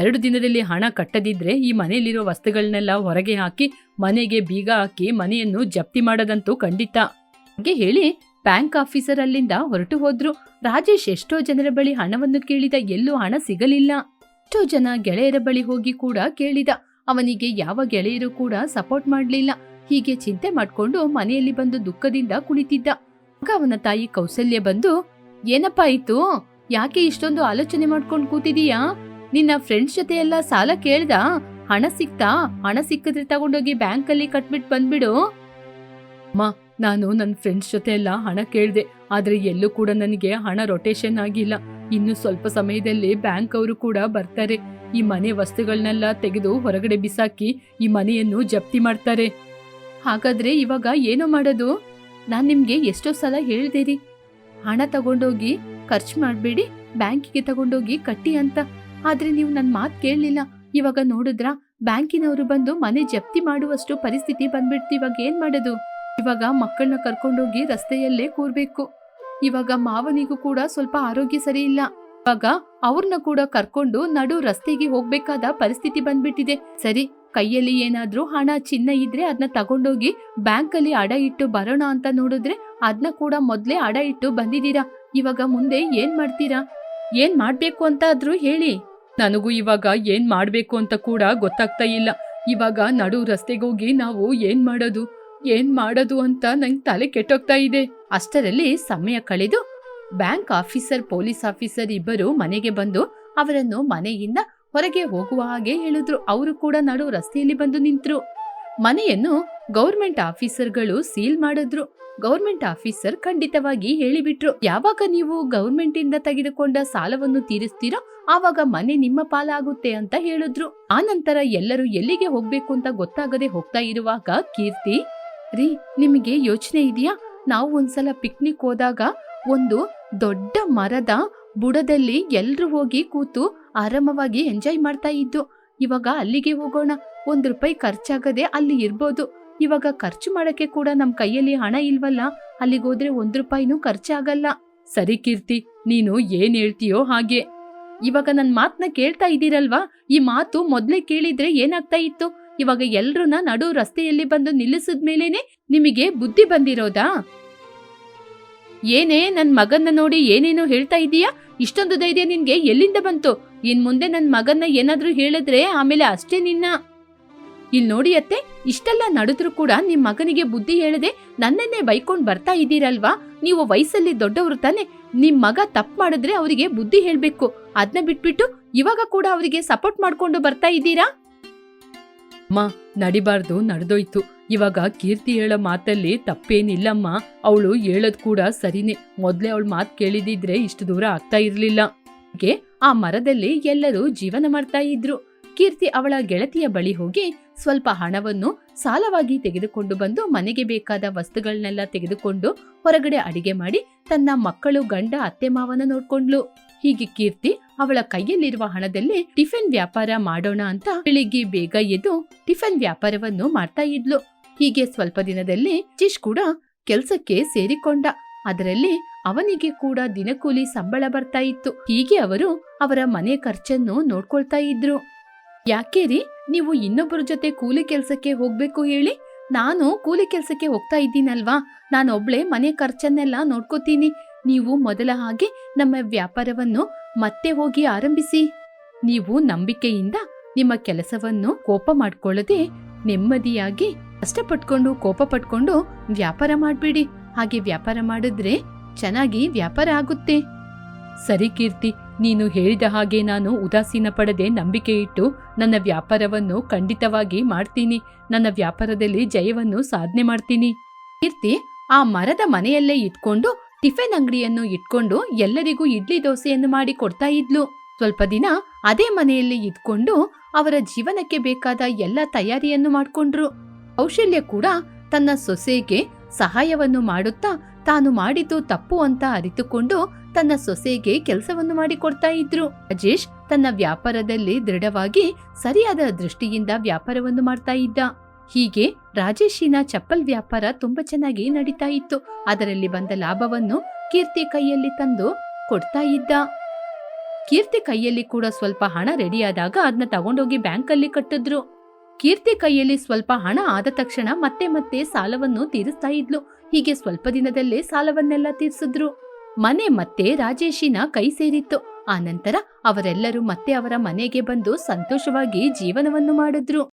ಎರಡು ದಿನದಲ್ಲಿ ಹಣ ಕಟ್ಟದಿದ್ರೆ ಈ ಮನೆಯಲ್ಲಿರೋ ವಸ್ತುಗಳನ್ನೆಲ್ಲ ಹೊರಗೆ ಹಾಕಿ, ಮನೆಗೆ ಬೀಗ ಹಾಕಿ ಮನೆಯನ್ನು ಜಪ್ತಿ ಮಾಡದಂತೂ ಖಂಡಿತ. ಹಾಗೆ ಹೇಳಿ ಬ್ಯಾಂಕ್ ಆಫೀಸರ್ ಅಲ್ಲಿಂದ ಹೊರಟು ಹೋದ್ರು. ರಾಜೇಶ್ ಎಷ್ಟೋ ಜನರ ಬಳಿ ಹಣವನ್ನು ಕೇಳಿದ, ಎಲ್ಲೂ ಹಣ ಸಿಗಲಿಲ್ಲ. ಎಷ್ಟೋ ಜನ ಗೆಳೆಯರ ಬಳಿ ಹೋಗಿ ಕೂಡ ಕೇಳಿದ. ಅವನಿಗೆ ಯಾವ ಗೆಳೆಯರು ಕೂಡ ಸಪೋರ್ಟ್ ಮಾಡ್ಲಿಲ್ಲ. ಹೀಗೆ ಚಿಂತೆ ಮಾಡ್ಕೊಂಡು ಮನೆಯಲ್ಲಿ ಬಂದು ದುಃಖದಿಂದ ಕುಳಿತಿದ್ದ. ಆಗ ಅವನ ತಾಯಿ ಕೌಸಲ್ಯ ಬಂದು, ಏನಪ್ಪ ಆಯ್ತು? ಯಾಕೆ ಇಷ್ಟೊಂದು ಆಲೋಚನೆ ಮಾಡ್ಕೊಂಡು ಕೂತಿದೀಯಾ? ನಿನ್ನ ಫ್ರೆಂಡ್ಸ್ ಜೊತೆ ಎಲ್ಲ ಸಾಲ ಕೇಳ್ದ? ಹಣ ಸಿಕ್ತಾ ಹಣ ಸಿಕ್ಕಿದ್ರೆ ತಗೊಂಡೋಗಿ ಬ್ಯಾಂಕ್ ಅಲ್ಲಿ ಕಟ್ಬಿಟ್ ಬಂದ್ಬಿಡು. ಅಮ್ಮ, ನಾನು ನನ್ನ ಫ್ರೆಂಡ್ಸ್ ಜೊತೆ ಎಲ್ಲ ಹಣ ಕೇಳ್ದೆ. ಆದ್ರೆ ಎಲ್ಲೂ ಕೂಡ ನನಗೆ ಹಣ ರೊಟೇಷನ್ ಆಗಿಲ್ಲ. ಇನ್ನು ಸ್ವಲ್ಪ ಸಮಯದಲ್ಲಿ ಬ್ಯಾಂಕ್ ಅವರು ಕೂಡ ಬರ್ತಾರೆ. ಈ ಮನೆ ವಸ್ತುಗಳನ್ನೆಲ್ಲ ತೆಗೆದು ಹೊರಗಡೆ ಬಿಸಾಕಿ ಈ ಮನೆಯನ್ನು ಜಪ್ತಿ ಮಾಡ್ತಾರೆ. ಹಾಗಾದ್ರೆ ಇವಾಗ ಏನೋ ಮಾಡೋದು? ನಾನ್ ನಿಮ್ಗೆ ಎಷ್ಟೋ ಸಲ ಹೇಳ್ದೆ ರೀ ಹಣ ತಗೊಂಡೋಗಿ ಖರ್ಚು ಮಾಡಬೇಡಿ, ಬ್ಯಾಂಕಿಗೆ ತಗೊಂಡೋಗಿ ಕಟ್ಟಿ ಅಂತ. ಆದ್ರೆ ನೀವು ನನ್ನ ಮಾತು ಕೇಳಲಿಲ್ಲ. ಇವಾಗ ನೋಡಿದ್ರ, ಬ್ಯಾಂಕಿನವರು ಬಂದು ಮನೆ ಜಪ್ತಿ ಮಾಡುವಷ್ಟು ಪರಿಸ್ಥಿತಿ ಬಂದ್ಬಿಡ್ತು. ಇವಾಗ ಏನು ಮಾಡೋದು? ಇವಾಗ ಮಕ್ಕಳನ್ನ ಕರ್ಕೊಂಡೋಗಿ ರಸ್ತೆಯಲ್ಲೇ ಕೂರ್ಬೇಕು. ಇವಾಗ ಮಾವನಿಗೂ ಕೂಡ ಸ್ವಲ್ಪ ಆರೋಗ್ಯ ಸರಿ ಇಲ್ಲ. ಇವಾಗ ಅವ್ರನ್ನ ಕೂಡ ಕರ್ಕೊಂಡು ನಡು ರಸ್ತೆಗೆ ಹೋಗ್ಬೇಕಾದ ಪರಿಸ್ಥಿತಿ ಬಂದ್ಬಿಟ್ಟಿದೆ. ಸರಿ ಕೈಯಲ್ಲಿ ಏನಾದ್ರೂ ಹಣ, ಚಿನ್ನ ಇದ್ರೆ ಅದನ್ನ ತಗೊಂಡೋಗಿ ಬ್ಯಾಂಕ್ ಅಲ್ಲಿ ಅಡ ಇಟ್ಟು ಬರೋಣ ಅಂತ ನೋಡಿದ್ರೆ ಅದನ್ನ ಕೂಡ ಮೊದಲೇ ಅಡ ಇಟ್ಟು ಬಂದಿದ್ದೀರಾ? ಇವಾಗ ಮುಂದೆ ಏನ್ ಮಾಡ್ತೀರಾ? ಏನ್ ಮಾಡ್ಬೇಕು ಅಂತ ಆದ್ರೂ ಹೇಳಿ. ನನಗೂ ಇವಾಗ ಏನ್ ಮಾಡ್ಬೇಕು ಅಂತ ಕೂಡ ಗೊತ್ತಾಗ್ತಾ ಇಲ್ಲ. ಇವಾಗ ನಡು ರಸ್ತೆಗೋಗಿ ನಾವು ಏನ್ ಮಾಡೋದು? ಏನ್ ಮಾಡೋದು ಅಂತ ನಂಗೆ ತಲೆ ಕೆಟ್ಟೋಗ್ತಾ ಇದೆ. ಅಷ್ಟರಲ್ಲಿ ಸಮಯ ಕಳೆದು ಬ್ಯಾಂಕ್ ಆಫೀಸರ್, ಪೊಲೀಸ್ ಆಫೀಸರ್ ಇಬ್ಬರು ಮನೆಗೆ ಬಂದು ಅವರನ್ನು ಮನೆಯಿಂದ ಹೊರಗೆ ಹೋಗುವ ಹಾಗೆ ಹೇಳಿದ್ರು. ಅವರು ಕೂಡ ನಡು ರಸ್ತೆಯಲ್ಲಿ ಬಂದು ನಿಂತ್ರು. ಮನೆಯನ್ನು ಗೌರ್ಮೆಂಟ್ ಆಫೀಸರ್ಗಳು ಸೀಲ್ ಮಾಡಿದ್ರು. ಗೌರ್ಮೆಂಟ್ ಆಫೀಸರ್ ಖಂಡಿತವಾಗಿ ಹೇಳಿಬಿಟ್ರು. ಯಾವಾಗ ನೀವು ಗೌರ್ಮೆಂಟ್ ಇಂದ ತೆಗೆದುಕೊಂಡ ಸಾಲವನ್ನು ತೀರಿಸ್ತೀರೋ ಆವಾಗ ಮನೆ ನಿಮ್ಮ ಪಾಲಾಗುತ್ತೆ ಅಂತ ಹೇಳಿದ್ರು. ಆ ನಂತರ ಎಲ್ಲರೂ ಎಲ್ಲಿಗೆ ಹೋಗ್ಬೇಕು ಅಂತ ಗೊತ್ತಾಗದೆ ಹೋಗ್ತಾ ಇರುವಾಗ, ಕೀರ್ತಿ, ರೀ, ನಿಮಗೆ ಯೋಚನೆ ಇದೆಯಾ? ನಾವು ಒಂದ್ಸಲ ಪಿಕ್ನಿಕ್ ಹೋದಾಗ ಒಂದು ದೊಡ್ಡ ಮರದ ಬುಡದಲ್ಲಿ ಎಲ್ರು ಹೋಗಿ ಕೂತು ಆರಾಮವಾಗಿ ಎಂಜಾಯ್ ಮಾಡ್ತಾ ಇದ್ದು, ಇವಾಗ ಅಲ್ಲಿಗೆ ಹೋಗೋಣ. ಒಂದು ರೂಪಾಯಿ ಖರ್ಚಾಗದೆ ಅಲ್ಲಿ ಇರ್ಬೋದು. ಇವಾಗ ಖರ್ಚು ಮಾಡಕ್ಕೆ ಕೂಡ ನಮ್ಮ ಕೈಯಲ್ಲಿ ಹಣ ಇಲ್ವಲ್ಲ? ಅಲ್ಲಿಗೆ ಹೋದ್ರೆ ಒಂದ್ ರೂಪಾಯಿನೂ ಖರ್ಚಾಗಲ್ಲ. ಸರಿ ಕೀರ್ತಿ, ನೀನು ಏನ್ ಹೇಳ್ತೀಯೋ ಹಾಗೆ. ಇವಾಗ ನನ್ನ ಮಾತನ್ನ ಕೇಳ್ತಾ ಇದ್ದೀರಲ್ವಾ? ಈ ಮಾತು ಮೊದ್ಲೇ ಕೇಳಿದ್ರೆ ಏನಾಗ್ತಾ ಇತ್ತು? ಇವಾಗ ಎಲ್ರನ್ನ ನಡು ರಸ್ತೆಯಲ್ಲಿ ಬಂದು ನಿಲ್ಲಿಸಿದ ಮೇಲೇನೆ ನಿಮಗೆ ಬುದ್ಧಿ ಬಂದಿರೋದಾ? ಏನೇ ನನ್ನ ಮಗನ್ನ ನೋಡಿ ಏನೇನೋ ಹೇಳ್ತಾ ಇದೀಯಾ ಇಷ್ಟೊಂದು ಧೈರ್ಯ ನಿನ್ಗೆ ಎಲ್ಲಿಂದ ಬಂತು? ಇನ್ ಮುಂದೆ ನನ್ನ ಮಗನ್ನ ಏನಾದ್ರೂ ಹೇಳಿದ್ರೆ ಆಮೇಲೆ ಅಷ್ಟೇ ನಿನ್ನ. ಇಲ್ಲಿ ನೋಡಿ ಅತ್ತೆ, ಇಷ್ಟೆಲ್ಲ ನಡೆದ್ರು ಕೂಡ ನಿಮ್ ಮಗನಿಗೆ ಬುದ್ಧಿ ಹೇಳದೆ ನನ್ನನ್ನೇ ಬೈಕೊಂಡ್ ಬರ್ತಾ ಇದ್ದೀರಲ್ವಾ? ನೀವು ವಯಸ್ಸಲ್ಲಿ ದೊಡ್ಡವರು ತಾನೆ, ನಿಮ್ ಮಗ ತಪ್ಪು ಮಾಡಿದ್ರೆ ಅವರಿಗೆ ಬುದ್ಧಿ ಹೇಳ್ಬೇಕು. ಅದ್ನ ಬಿಟ್ಬಿಟ್ಟು ಇವಾಗ ಕೂಡ ಅವರಿಗೆ ಸಪೋರ್ಟ್ ಮಾಡ್ಕೊಂಡು ಬರ್ತಾ ಇದ್ದೀರಾ? ಅಮ್ಮ, ನಡಿಬಾರ್ದು, ನಡೆದೋಯ್ತು. ಇವಾಗ ಕೀರ್ತಿ ಹೇಳೋ ಮಾತಲ್ಲಿ ತಪ್ಪೇನಿಲ್ಲಮ್ಮ. ಅವಳು ಹೇಳೋದ್ ಕೂಡ ಸರಿನೇ. ಮೊದಲೇ ಅವಳ ಮಾತು ಕೇಳಿದಿದ್ರೆ ಇಷ್ಟು ದೂರ ಆಗ್ತಾ ಇರ್ಲಿಲ್ಲ. ಆ ಮರದಲ್ಲಿ ಎಲ್ಲರೂ ಜೀವನ ಮಾಡ್ತಾ ಇದ್ರು. ಕೀರ್ತಿ ಅವಳ ಗೆಳತಿಯ ಬಳಿ ಹೋಗಿ ಸ್ವಲ್ಪ ಹಣವನ್ನು ಸಾಲವಾಗಿ ತೆಗೆದುಕೊಂಡು ಬಂದು ಮನೆಗೆ ಬೇಕಾದ ವಸ್ತುಗಳನ್ನೆಲ್ಲ ತೆಗೆದುಕೊಂಡು ಹೊರಗಡೆ ಅಡಿಗೆ ಮಾಡಿ ತನ್ನ ಮಕ್ಕಳು, ಗಂಡ, ಅತ್ತೆ ಮಾವನ ನೋಡ್ಕೊಂಡ್ಲು ಹೀಗೆ ಕೀರ್ತಿ ಅವಳ ಕೈಯಲ್ಲಿರುವ ಹಣದಲ್ಲಿ ಟಿಫಿನ್ ವ್ಯಾಪಾರ ಮಾಡೋಣ ಅಂತ ಬೆಳಿಗ್ಗೆ ಬೇಗ ಎದ್ದು ಟಿಫಿನ್ ವ್ಯಾಪಾರವನ್ನು ಮಾಡ್ತಾ ಇದ್ಲು. ಹೀಗೆ ಸ್ವಲ್ಪ ದಿನದಲ್ಲಿ ಚಿಶ್ ಕೂಡ ಕೆಲ್ಸಕ್ಕೆ ಸೇರಿಕೊಂಡ. ಅದರಲ್ಲಿ ಅವನಿಗೆ ಕೂಡ ದಿನಕೂಲಿ ಸಂಬಳ ಬರ್ತಾ ಇತ್ತು. ಹೀಗೆ ಅವರು ಅವರ ಮನೆ ಖರ್ಚನ್ನು ನೋಡ್ಕೊಳ್ತಾ ಇದ್ರು. ಯಾಕೆ ನೀವು ಇನ್ನೊಬ್ಬರ ಜೊತೆ ಕೂಲಿ ಕೆಲ್ಸಕ್ಕೆ ಹೋಗ್ಬೇಕು ಹೇಳಿ? ನಾನು ಕೂಲಿ ಕೆಲ್ಸಕ್ಕೆ ಹೋಗ್ತಾ ಇದ್ದೀನಲ್ವಾ? ನಾನೊಬ್ಳೆ ಮನೆ ಖರ್ಚನ್ನೆಲ್ಲ ನೋಡ್ಕೋತೀನಿ. ನೀವು ಮೊದಲ ಹಾಗೆ ನಮ್ಮ ವ್ಯಾಪಾರವನ್ನು ಮತ್ತೆ ಹೋಗಿ ಆರಂಭಿಸಿ. ನೀವು ನಂಬಿಕೆಯಿಂದ ನಿಮ್ಮ ಕೆಲಸವನ್ನು ಕೋಪ ಮಾಡ್ಕೊಳ್ಳದೆ ನೆಮ್ಮದಿಯಾಗಿ ಕಷ್ಟಪಟ್ಕೊಂಡು, ಕೋಪ ಪಟ್ಕೊಂಡು ವ್ಯಾಪಾರ ಮಾಡ್ಬೇಡಿ. ಹಾಗೆ ವ್ಯಾಪಾರ ಮಾಡಿದ್ರೆ ಚೆನ್ನಾಗಿ ವ್ಯಾಪಾರ ಆಗುತ್ತೆ. ಸರಿ ಕೀರ್ತಿ, ನೀನು ಹೇಳಿದ ಹಾಗೆ ನಾನು ಉದಾಸೀನ ಪಡದೆ ನಂಬಿಕೆ ಇಟ್ಟು ನನ್ನ ವ್ಯಾಪಾರವನ್ನು ಖಂಡಿತವಾಗಿ ಮಾಡ್ತೀನಿ. ನನ್ನ ವ್ಯಾಪಾರದಲ್ಲಿ ಜಯವನ್ನು ಸಾಧನೆ ಮಾಡ್ತೀನಿ. ಕೀರ್ತಿ, ಆ ಮರದ ಮನೆಯಲ್ಲೇ ಇಟ್ಕೊಂಡು ಟಿಫಿನ್ ಅಂಗಡಿಯನ್ನು ಇಟ್ಕೊಂಡು ಎಲ್ಲರಿಗೂ ಇಡ್ಲಿ ದೋಸೆಯನ್ನು ಮಾಡಿ ಕೊಡ್ತಾ ಇದ್ಲು. ಸ್ವಲ್ಪ ದಿನ ಅದೇ ಮನೆಯಲ್ಲಿ ಇದ್ಕೊಂಡು ಅವರ ಜೀವನಕ್ಕೆ ಬೇಕಾದ ಎಲ್ಲ ತಯಾರಿಯನ್ನು ಮಾಡ್ಕೊಂಡ್ರು. ಕೌಶಲ್ಯ ಕೂಡ ತನ್ನ ಸೊಸೆಗೆ ಸಹಾಯವನ್ನು ಮಾಡುತ್ತಾ ತಾನು ಮಾಡಿದ್ದು ತಪ್ಪು ಅಂತ ಅರಿತುಕೊಂಡು ತನ್ನ ಸೊಸೆಗೆ ಕೆಲಸವನ್ನು ಮಾಡಿಕೊಡ್ತಾ ಇದ್ರು. ರಾಜೇಶ್ ತನ್ನ ವ್ಯಾಪಾರದಲ್ಲಿ ದೃಢವಾಗಿ ಸರಿಯಾದ ದೃಷ್ಟಿಯಿಂದ ವ್ಯಾಪಾರವನ್ನು ಮಾಡ್ತಾ ಇದ್ದ. ಹೀಗೆ ರಾಜೇಶಿನ ಚಪ್ಪಲ್ ವ್ಯಾಪಾರ ತುಂಬಾ ಚೆನ್ನಾಗಿ ನಡೀತಾ ಇತ್ತು. ಅದರಲ್ಲಿ ಬಂದ ಲಾಭವನ್ನು ಕೀರ್ತಿ ಕೈಯಲ್ಲಿ ತಂದು ಕೊಡ್ತಾ ಇದ್ದ. ಕೀರ್ತಿ ಕೈಯಲ್ಲಿ ಕೂಡ ಸ್ವಲ್ಪ ಹಣ ರೆಡಿಯಾದಾಗ ಅದನ್ನ ತಗೊಂಡೋಗಿ ಬ್ಯಾಂಕಲ್ಲಿ ಕಟ್ಟಿದ್ರು. ಕೀರ್ತಿ ಕೈಯಲ್ಲಿ ಸ್ವಲ್ಪ ಹಣ ಆದ ತಕ್ಷಣ ಮತ್ತೆ ಮತ್ತೆ ಸಾಲವನ್ನು ತೀರಿಸ್ತಾ ಇದ್ಲು. ಹೀಗೆ ಸ್ವಲ್ಪ ದಿನದಲ್ಲೇ ಸಾಲವನ್ನೆಲ್ಲ ತೀರ್ಸಿದ್ರು. ಮನೆ ಮತ್ತೆ ರಾಜೇಶಿನ ಕೈ ಸೇರಿತ್ತು. ಆನಂತರ ಅವರೆಲ್ಲರೂ ಮತ್ತೆ ಅವರ ಮನೆಗೆ ಬಂದು ಸಂತೋಷವಾಗಿ ಜೀವನವನ್ನು ಮಾಡಿದ್ರು.